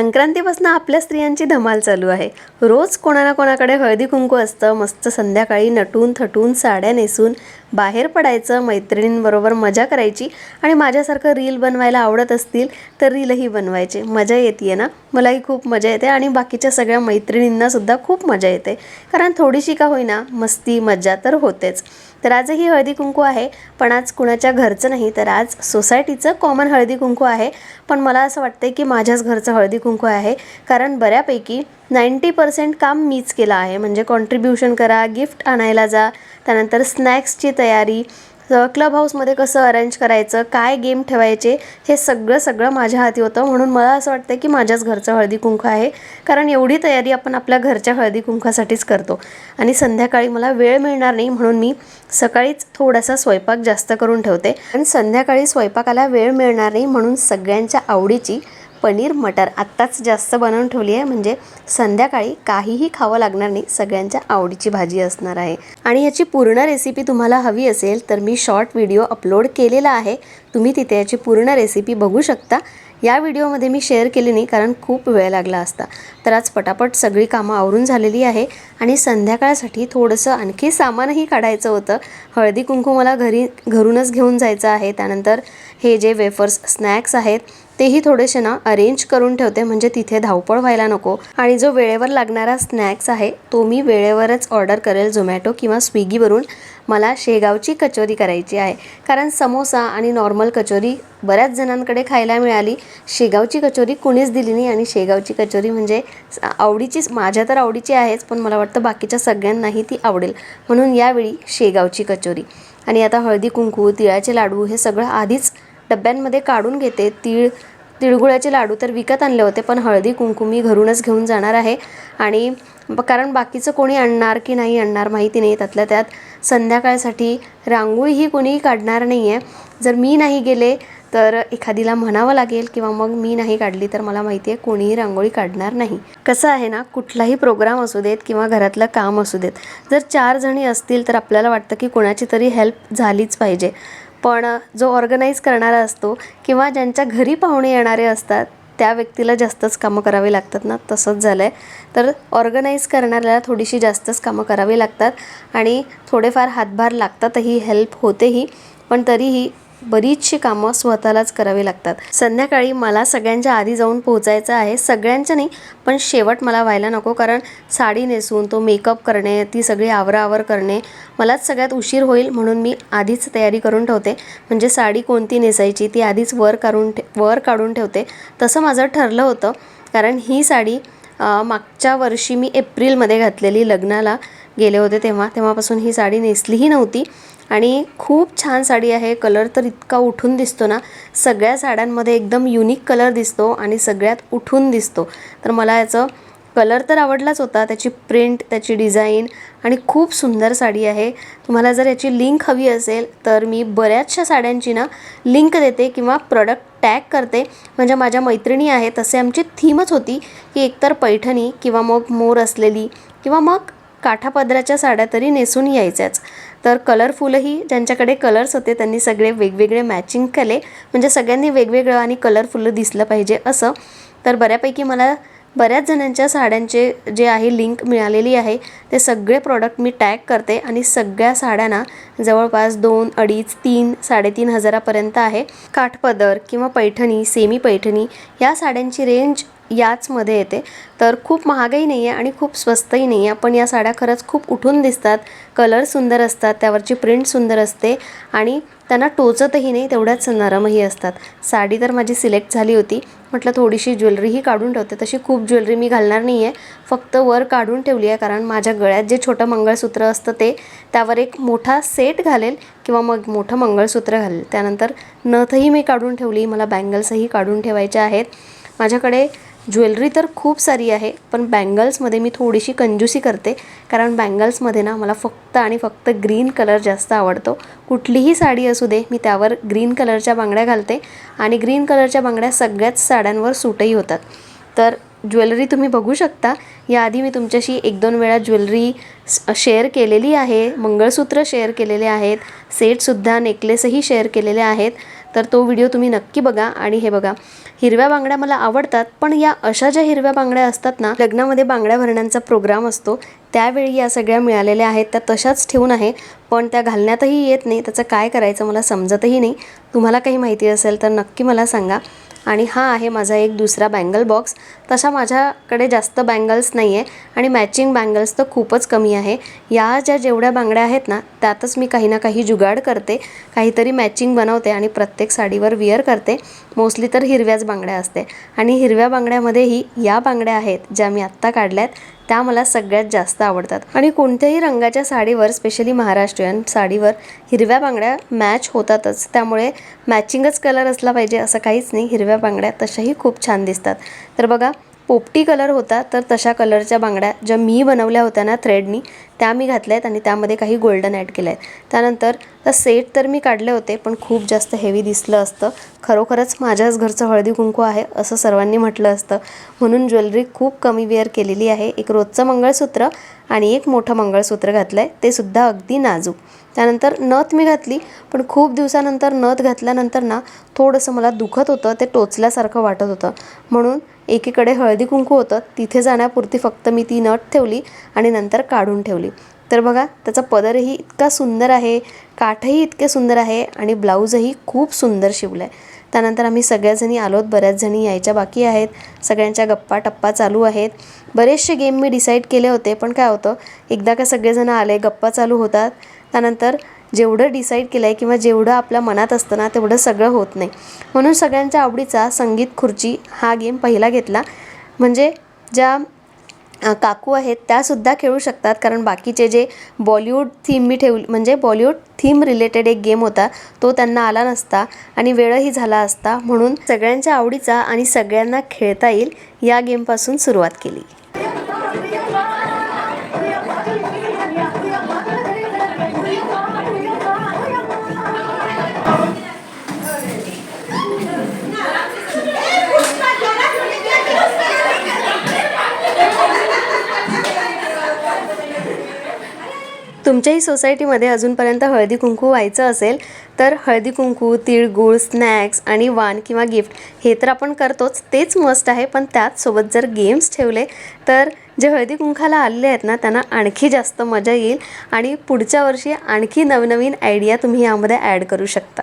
संक्रांतीपासून आपल्या स्त्रियांची धमाल चालू आहे. रोज कोणा ना कोणाकडे हळदी कुंकू असतं मस्त संध्याकाळी नटून थटून साड्या नेसून बाहेर पडायचं मैत्रिणींबरोबर मजा करायची आणि माझ्यासारखं रील बनवायला आवडत असतील तर रीलही बनवायचे. मजा येते ना? मलाही खूप मजा येते आणि बाकीच्या सगळ्या मैत्रिणींनासुद्धा खूप मजा येते. कारण थोडीशी का होईना मस्ती मज्जा तर होतेच. तर आजही हळदी कुंकू आहे पण आज कुणाच्या घरचं नाही तर आज सोसायटीचं कॉमन हळदी कुंकू आहे. पण मला असं वाटतं की माझ्याच घरचं हळदी कुंकू आहे कारण बऱ्यापैकी नाईंटी पर्सेंट काम मीच केलं आहे. म्हणजे कॉन्ट्रीब्युशन करा गिफ्ट आणायला जा त्यानंतर स्नॅक्सची तयारी क्लब हाऊसमध्ये कसं अरेंज करायचं काय गेम ठेवायचे हे सगळं सगळं माझ्या हाती होतं. म्हणून मला असं वाटतं की माझ्याच घरचं हळदी कुंकू आहे. कारण एवढी तयारी आपण आपल्या घरच्या हळदी कुंकासाठीच करतो. आणि संध्याकाळी मला वेळ मिळणार नाही म्हणून मी सकाळीच थोडासा स्वयंपाक जास्त करून ठेवते. आणि संध्याकाळी स्वयंपाकाला वेळ मिळणार नाही म्हणून सगळ्यांच्या आवडीची पनीर मटर आत्ताच जास्त बनवून ठेवली आहे. म्हणजे संध्याकाळी काहीही खावं लागणार नाही. सगळ्यांच्या आवडीची भाजी असणार आहे. आणि याची पूर्ण रेसिपी तुम्हाला हवी असेल तर मी शॉर्ट व्हिडिओ अपलोड केलेला आहे. तुम्ही तिथे याची पूर्ण रेसिपी बघू शकता. या व्हिडिओमध्ये मी शेअर केली नाही कारण खूप वेळ लागला असता. तर आज पटापट सगळी कामं आवरून झालेली आहे. आणि संध्याकाळसाठी थोडंसं आणखी सामानही काढायचं होतं. हळदी कुंकू मला घरी घरूनच घेऊन जायचं आहे. त्यानंतर हे जे वेफर्स स्नॅक्स आहेत तेही थोडेसे ना अरेंज करून ठेवते म्हणजे तिथे धावपळ व्हायला नको. आणि जो वेळेवर लागणारा स्नॅक्स आहे तो मी वेळेवरच ऑर्डर करेल झोमॅटो किंवा स्विगीवरून मला शेगावची कचोरी करायची आहे. कारण समोसा आणि नॉर्मल कचोरी बऱ्याच जणांकडे खायला मिळाली. शेगावची कचोरी कुणीच दिली नाही आणि शेगावची कचोरी म्हणजे आवडीचीच माझ्या तर आवडीची आहेच पण मला वाटतं बाकीच्या सगळ्यांनाही ती आवडेल. म्हणून यावेळी शेगावची कचोरी. आणि आता हळदी कुंकू तिळाचे लाडू हे सगळं आधीच डब्यांमध्ये काढून घेते. तीळ तिळगुळाचे लाडू तर विकत आणले होते पण हळदी कुंकू मी घरूनच घेऊन जाणार आहे. आणि कारण बाकीचं कोणी आणणार की नाही आणणार माहिती नाही त्यातल्या त्यात. संध्याकाळसाठी रांगोळीही कोणीही काढणार नाही आहे जर मी नाही गेले तर एखादीला म्हणावं लागेल किंवा मग मी नाही काढली तर मला माहिती आहे कोणीही रांगोळी काढणार नाही. कसं आहे ना कुठलाही प्रोग्राम असू देत किंवा घरातलं काम असू देत जर चार जणी असतील तर आपल्याला वाटतं की कोणाची तरी हेल्प झालीच पाहिजे. पण जो ऑर्गनाईज करणारा असतो किंवा ज्यांच्या घरी पाहुणे येणारे असतात त्या व्यक्तीला जास्तच कामं करावी लागतात ना? तसंच झालं आहे तर ऑर्गनाईज करणाऱ्याला थोडीशी जास्तच कामं करावी लागतात आणि थोडेफार हातभार लागतातही हेल्प होतेही पण तरीही बरीचशी कामं स्वतःलाच करावी लागतात. संध्याकाळी मला सगळ्यांच्या आधी जाऊन पोहोचायचं आहे. सगळ्यांच्या नाही पण शेवट मला व्हायला नको कारण साडी नेसून तो मेकअप करणे ती सगळी आवरावर करणे मलाच सगळ्यात उशीर होईल म्हणून मी आधीच तयारी करून ठेवते. म्हणजे साडी कोणती नेसायची ती आधीच वर काढून ठे वर काढून ठेवते. तसं माझं ठरलं होतं. कारण ही साडी मागच्या वर्षी मी एप्रिलमध्ये घातलेली लग्नाला. गेले होते तेव्हा. तेव्हापासून ही साडी नेसलीही नव्हती. आणि खूप छान साडी आहे. कलर तर इतका उठून दिसतो ना. सगळ्या साड्यांमध्ये एकदम युनिक कलर दिसतो आणि सगळ्यात उठून दिसतो. तर मला याचं कलर तर आवडलाच होता. त्याची प्रिंट त्याची डिझाईन आणि खूप सुंदर साडी आहे. तुम्हाला जर याची लिंक हवी असेल तर मी बऱ्याचशा साड्यांची ना लिंक देते किंवा प्रॉडक्ट टॅग करते. म्हणजे माझ्या मैत्रिणी आहे तसे आमची थीमच होती की एकतर पैठणी किंवा मग मोर असलेली किंवा मग काठापदराच्या साड्या तरी नेसून यायच्याच. तर कलरफुलही ज्यांच्याकडे कलर्स होते त्यांनी सगळे वेगवेगळे मॅचिंग केले. म्हणजे सगळ्यांनी वेगवेगळं आणि कलरफुल दिसलं पाहिजे असं. तर बऱ्यापैकी मला बऱ्याच जणांच्या साड्यांचे जे आहे लिंक मिळालेली आहे ते सगळे प्रॉडक्ट मी टॅग करते आणि सगळ्या साड्यांना जवळपास दोन अडीच तीन साडेतीन हजारापर्यंत आहे. काठपदर किंवा पैठणी सेमी पैठणी या साड्यांची रेंज याचमध्ये येते. तर खूप महागही नाही आहे आणि खूप स्वस्तही नाही आहे पण या साड्या खरंच खूप उठून दिसतात. कलर सुंदर असतात त्यावरची प्रिंट सुंदर असते आणि त्यांना टोचतही नाही तेवढ्याच नरमही असतात. साडी तर माझी सिलेक्ट झाली होती. म्हटलं थोडीशी ज्वेलरीही काढून ठेवते. तशी खूप ज्वेलरी मी घालणार नाही आहे फक्त वर काढून ठेवली आहे कारण माझ्या गळ्यात जे छोटं मंगळसूत्र असतं ते त्यावर एक मोठा सेट घालेल किंवा मग मोठं मंगळसूत्र घालेल. त्यानंतर नथही मी काढून ठेवली. मला बँगल्सही काढून ठेवायच्या आहेत. माझ्याकडे ज्वेलरी तर खूप सारी आहे पण बँगल्समध्ये मी थोडीशी कंजूसी करते कारण बँगल्समध्ये ना मला फक्त आणि फक्त ग्रीन कलर जास्त आवडतो. कुठलीही साडी असू दे मी त्यावर ग्रीन कलरच्या बांगड्या घालते आणि ग्रीन कलरच्या बांगड्या सगळ्याच साड्यांवर सूटही होतात. तर ज्वेलरी तुम्ही बघू शकता. याआधी मी तुमच्याशी एक दोन वेळा ज्वेलरी शेअर केलेली आहे मंगळसूत्र शेअर केलेले आहेत सेटसुद्धा नेकलेसही शेअर केलेले आहेत. तर तो व्हिडिओ तुम्ही नक्की बघा. आणि हे बघा हिरव्या बांगड्या मला आवडतात पण या अशा ज्या हिरव्या बांगड्या असतात ना लग्नामध्ये बांगड्या भरण्याचा प्रोग्राम असतो त्यावेळी या सगळ्या मिळालेल्या आहेत त्या तशाच ठेवून आहे पण त्या घालण्यातही येत नाही त्याचं काय करायचं मला समजतही नाही. तुम्हाला काही माहिती असेल तर नक्की मला सांगा. आणि हा आहे माझा एक दुसरा बँगल बॉक्स तसा माझ्याकडे जास्त बँगल्स नाही आहे आणि मॅचिंग बँगल्स तर खूपच कमी आहे. या ज्या जेवढ्या बांगड्या आहेत ना त्यातच मी काही ना काही जुगाड करते काहीतरी मॅचिंग बनवते आणि प्रत्येक साडीवर विअर करते. मोस्टली तर हिरव्याच बांगड्या असते. आणि हिरव्या बांगड्यामध्येही या बांगड्या आहेत ज्या मी आत्ता काढल्या आहेत त्या मला सगळ्यात जास्त आवडतात. आणि कोणत्याही रंगाच्या साडीवर स्पेशली महाराष्ट्रीयन साडीवर हिरव्या बांगड्या मॅच होतातच. त्यामुळे मॅचिंगच कलर असला पाहिजे असं काहीच नाही. हिरव्या बांगड्या तशाही खूप छान दिसतात. तर बघा पोपटी कलर होता तर तशा कलरच्या बांगड्या ज्या मी बनवल्या होत्या ना थ्रेडनी त्या मी घातल्या आहेत आणि त्यामध्ये काही गोल्डन ॲड केलं आहे त्यानंतर तर सेट तर मी काढले होते पण खूप जास्त हेवी दिसलं असतं. खरोखरच माझ्याच घरचं हळदी कुंकू आहे असं सर्वांनी म्हटलं असतं. म्हणून ज्वेलरी खूप कमी वेअर केलेली आहे. एक रोजचं मंगळसूत्र आणि एक मोठं मंगळसूत्र घातलं आहे ते सुद्धा अगदी नाजूक. त्यानंतर नथ मी घातली पण खूप दिवसानंतर नथ घातल्यानंतर ना थोडंसं मला दुखत होतं ते टोचल्यासारखं वाटत होतं. म्हणून एकीकडे हळदी कुंकू होतं तिथे जाण्यापुरती फक्त मी ती नथ ठेवली आणि नंतर काढून ठेवली. तर बघा त्याचा पदरही इतका सुंदर आहे काठही इतके सुंदर आहे आणि ब्लाऊजही खूप सुंदर शिवलं आहे त्यानंतर आम्ही सगळ्याजणी आलोत बऱ्याच जणी यायच्या बाकी आहेत सगळ्यांच्या गप्पा टप्पा चालू आहेत. बरेचसे गेम मी डिसाईड केले होते पण काय होतं एकदा का सगळेजण आले गप्पा चालू होतात. त्यानंतर जेवढं डिसाईड केलं आहे किंवा जेवढं आपल्या मनात असतं ना तेवढं सगळं होत नाही. म्हणून सगळ्यांच्या आवडीचा संगीत खुर्ची हा गेम पहिला घेतला. म्हणजे ज्या काकू आहेत त्यासुद्धा खेळू शकतात. कारण बाकीचे जे बॉलिवूड थीम मी ठेवली म्हणजे बॉलिवूड थीम रिलेटेड एक गेम होता तो त्यांना आला नसता आणि वेळही झाला असता. म्हणून सगळ्यांच्या आवडीचा आणि सगळ्यांना खेळता येईल या गेमपासून सुरुवात केली. तुमच्याही सोसायटीमध्ये अजूनपर्यंत हळदी कुंकू व्हायचं असेल तर हळदी कुंकू तिळगुळ स्नॅक्स आणि वान किंवा गिफ्ट हे तर आपण करतोच तेच मस्त आहे. पण त्याचसोबत जर गेम्स ठेवले तर जे हळदी कुंकाला आलेले आहेत ना त्यांना आणखी जास्त मजा येईल आणि पुढच्या वर्षी आणखी नवनवीन आयडिया तुम्ही यामध्ये ॲड करू शकता.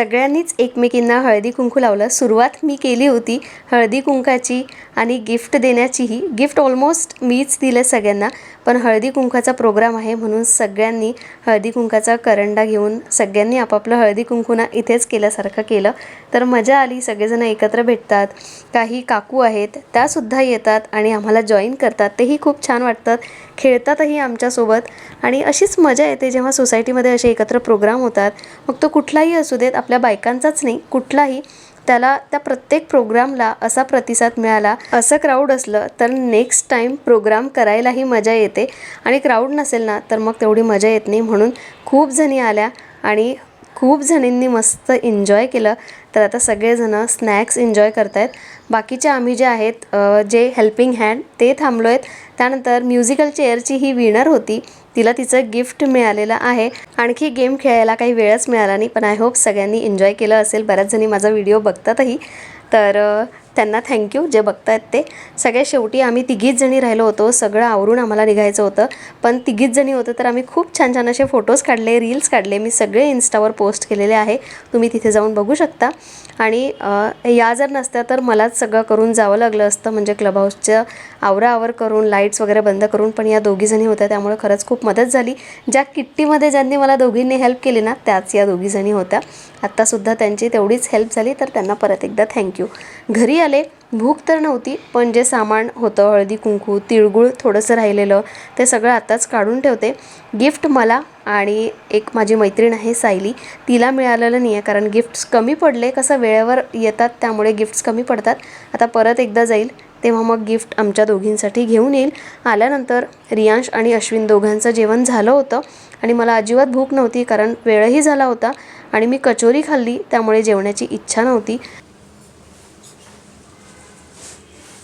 सगळ्यांनीच एकमेकींना हळदी कुंकू लावलं. सुरुवात मी केली होती हळदी कुंकाची. आणि गिफ्ट देण्याचीही गिफ्ट ऑलमोस्ट मीच दिलं सगळ्यांना पण हळदी कुंकाचा प्रोग्राम आहे म्हणून सगळ्यांनी हळदी कुंकाचा करंडा घेऊन सगळ्यांनी आपापलं हळदी कुंकूना इथेच केल्यासारखं केलं. तर मजा आली सगळेजण एकत्र भेटतात काही काकू आहेत त्यासुद्धा येतात आणि आम्हाला जॉईन करतात. तेही खूप छान वाटतात खेळतातही आमच्यासोबत आणि अशीच मजा येते जेव्हा सोसायटीमध्ये असे एकत्र प्रोग्राम होतात. मग तो कुठलाही असू देत आपल्या बायकांचाच नाही कुठलाही त्याला त्या प्रत्येक प्रोग्रामला असा प्रतिसाद मिळाला. असं क्राऊड असलं तर नेक्स्ट टाईम प्रोग्राम करायलाही मजा येते. आणि क्राऊड नसेल ना तर मग तेवढी मजा येत नाही म्हणून खूप जणी आल्या आणि खूप जणींनी मस्त एन्जॉय केलं. तर आता सगळेजणं स्नॅक्स एन्जॉय करतायत. बाकीचे आम्ही जे आहेत जे हेल्पिंग हँड ते थांबलो आहेत त्यानंतर म्युझिकल चेअरची ही विनर होती. तिला तिचं गिफ्ट मिळालेलं आहे. आणखी गेम खेळायला काही वेळच मिळाला नाही पण आय होप सगळ्यांनी एन्जॉय केलं असेल. बऱ्याच जणी माझा व्हिडिओ बघतातही. तर त्यांना थँक्यू जे बघतायत ते. सगळ्या शेवटी आम्ही तिघीच जणी राहिलो होतो. सगळं आवरून आम्हाला निघायचं होतं. पण तिघीच जणी होतं तर आम्ही खूप छान छान असे फोटोज काढले रील्स काढले. मी सगळे इन्स्टावर पोस्ट केलेले आहे. तुम्ही तिथे जाऊन बघू शकता. आणि या जर नसत्या तर मलाच सगळं करून जावं लागलं असतं. म्हणजे क्लब हाऊसचं आवराआवर करून लाईट्स वगैरे बंद करून पण या दोघीजणी होत्या त्यामुळे खरंच खूप मदत झाली. ज्या किट्टीमध्ये ज्यांनी मला दोघींनी हेल्प केली ना त्याच या दोघीजणी होत्या. आत्तासुद्धा त्यांची तेवढीच हेल्प झाली तर त्यांना परत एकदा थँक्यू घरी आले भूक तर नव्हती पण जे सामान होतं हळदी कुंकू तिळगुळ थोडंसं राहिलेलं ते सगळं आत्ताच काढून ठेवते. गिफ्ट मला आणि एक माझी मैत्रीण आहे सायली. तिला मिळालेलं नाही आहे कारण गिफ्ट्स कमी पडले. कसं वेळेवर येतात त्यामुळे गिफ्ट्स कमी पडतात. आता परत एकदा जाईल तेव्हा मग गिफ्ट आमच्या दोघींसाठी घेऊन येईल. आल्यानंतर रियांश आणि अश्विन दोघांचं जेवण झालं होतं आणि मला अजिबात भूक नव्हती कारण वेळही झाला होता आणि मी कचोरी खाल्ली त्यामुळे जेवण्याची इच्छा नव्हती.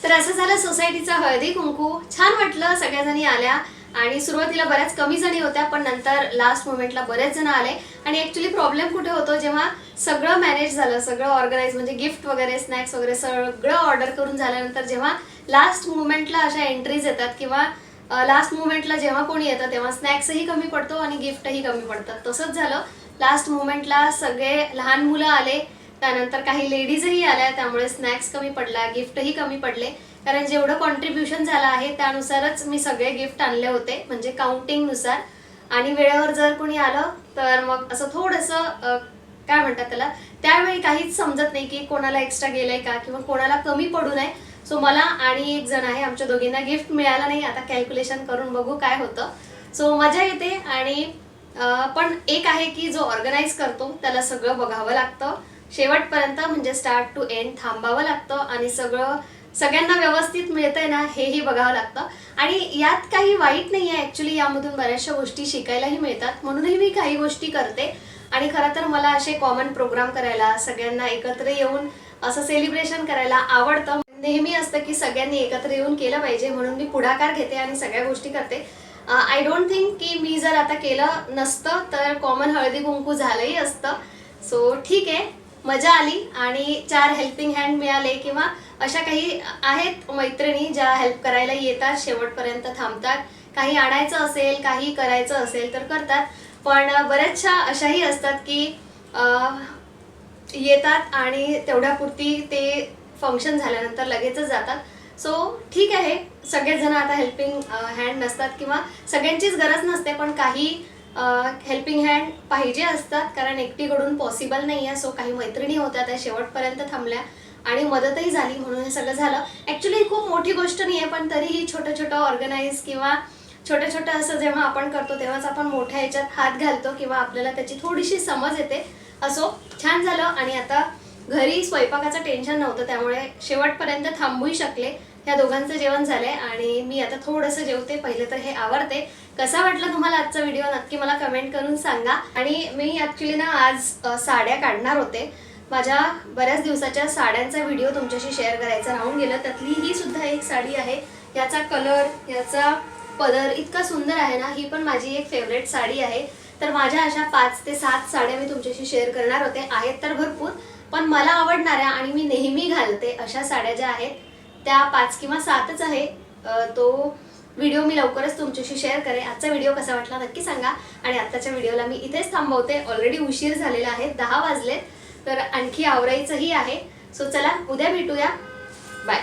तर असं झालं सोसायटीचा हळदी कुंकू. छान वाटलं सगळ्याजणी आल्या. आणि सुरुवातीला बऱ्याच कमी जणी होत्या पण नंतर लास्ट मोमेंटला बरेच जण आले. आणि ॲक्च्युली प्रॉब्लेम कुठे होतो जेव्हा सगळं मॅनेज झालं सगळं ऑर्गनाईज म्हणजे गिफ्ट वगैरे स्नॅक्स वगैरे सगळं ऑर्डर करून झाल्यानंतर जेव्हा लास्ट मुवमेंटला अशा एंट्रीज येतात किंवा लास्ट मुवमेंटला जेव्हा कोणी येतं तेव्हा स्नॅक्सही कमी पडतो आणि गिफ्टही कमी पडतात. तसंच झालं. लास्ट मुवमेंटला सगळे लहान मुलं आले त्यानंतर काही लेडीजही आल्या त्यामुळे स्नॅक्स कमी पडला गिफ्टही कमी पडले. कारण जेवढं कॉन्ट्रीब्युशन झालं आहे त्यानुसारच मी सगळे गिफ्ट आणले होते म्हणजे काउंटिंगनुसार आणि वेळेवर जर कोणी आलं तर मग असं थोडंसं काय म्हणतात त्याला त्यावेळी काहीच समजत नाही की कोणाला एक्स्ट्रा गेलंय का किंवा कोणाला कमी पडू नये. सो मला आणि एक जण आहे आमच्या दोघींना गिफ्ट मिळालं नाही. आता कॅल्क्युलेशन करून बघू काय होतं. सो मजा येते आणि पण एक आहे की जो ऑर्गनाईज करतो त्याला सगळं बघावं लागतं. शेवटपर्यंत म्हणजे स्टार्ट टू एंड थांबावं लागतं आणि सगळं सगळ्यांना व्यवस्थित मिळतंय ना हेही बघावं लागतं. आणि यात काही वाईट नाही आहे ॲक्च्युली यामधून बऱ्याचशा गोष्टी शिकायलाही मिळतात. म्हणूनही मी काही गोष्टी करते. आणि खरं तर मला असे कॉमन प्रोग्राम करायला सगळ्यांना एकत्र येऊन असं सेलिब्रेशन करायला आवडतं. नेहमी असतं की सगळ्यांनी एकत्र येऊन केलं पाहिजे म्हणून मी पुढाकार घेते आणि सगळ्या गोष्टी करते. आय डोंट थिंक की मी जर आता केलं नसतं तर कॉमन हळदी कुंकू झालंही असतं. सो ठीक आहे. मजा आली आणि चार हेल्पिंग हँड मिळाले किंवा अशा काही आहेत मैत्रिणी ज्या हेल्प करायला येतात शेवटपर्यंत थांबतात. काही आणायचं असेल काही करायचं असेल तर करतात. पण बऱ्याचशा अशाही असतात की येतात आणि तेवढ्यापुरती ते फंक्शन झाल्यानंतर लगेचच जातात. सो ठीक आहे. सगळेच जण आता हेल्पिंग हँड नसतात किंवा सगळ्यांचीच गरज नसते पण काही हेल्पिंग हँड पाहिजे असतात कारण एकटीकडून पॉसिबल नाही आहे सो काही मैत्रिणी होत्या त्या शेवटपर्यंत थांबल्या आणि मदतही झाली म्हणून हे सगळं झालं. ॲक्च्युली खूप मोठी गोष्ट नाही आहे पण तरीही छोटं छोटं ऑर्गनाईज किंवा छोटं छोटं असं जेव्हा आपण करतो तेव्हाच आपण मोठ्या ह्याच्यात हात घालतो किंवा आपल्याला त्याची थोडीशी समज येते. असो छान झालं. आणि आता घरी स्वयंपाकाचं टेन्शन नव्हतं त्यामुळे शेवटपर्यंत थांबूही शकले. ह्या दोघांचं जेवण झालंय आणि मी आता थोडंसं जेवते. पहिलं तर हे आवडते कसा वाटला तुम्हाला आजचा व्हिडिओ नक्की मला कमेंट करून सांगा. आणि मी ॲक्च्युली ना आज साड्या काढणार होते. माझ्या बऱ्याच दिवसाच्या साड्यांचा व्हिडिओ तुमच्याशी शेअर करायचा राहून गेलं. त्यातली ही सुद्धा एक साडी आहे. याचा कलर याचा पदर इतका सुंदर आहे ना ही पण माझी एक फेवरेट साडी आहे. तर माझ्या अशा पाच ते सात साड्या मी तुमच्याशी शेअर करणार होते. आहेत तर भरपूर पण मला आवडणाऱ्या आणि मी नेहमी घालते अशा साड्या ज्या आहेत त्या पाच किंवा सातच आहे. तो व्हिडिओ मी लवकरच तुमच्याशी शेअर करेन. आजचा व्हिडिओ कसा वाटला नक्की सांगा. आणि आत्ताच्या व्हिडिओला मी इथेच थांबवते. ऑलरेडी उशीर झालेला आहे. दहा वाजलेत. तर आणखी आवरायचंही आहे. सो चला उद्या भेटूया. बाय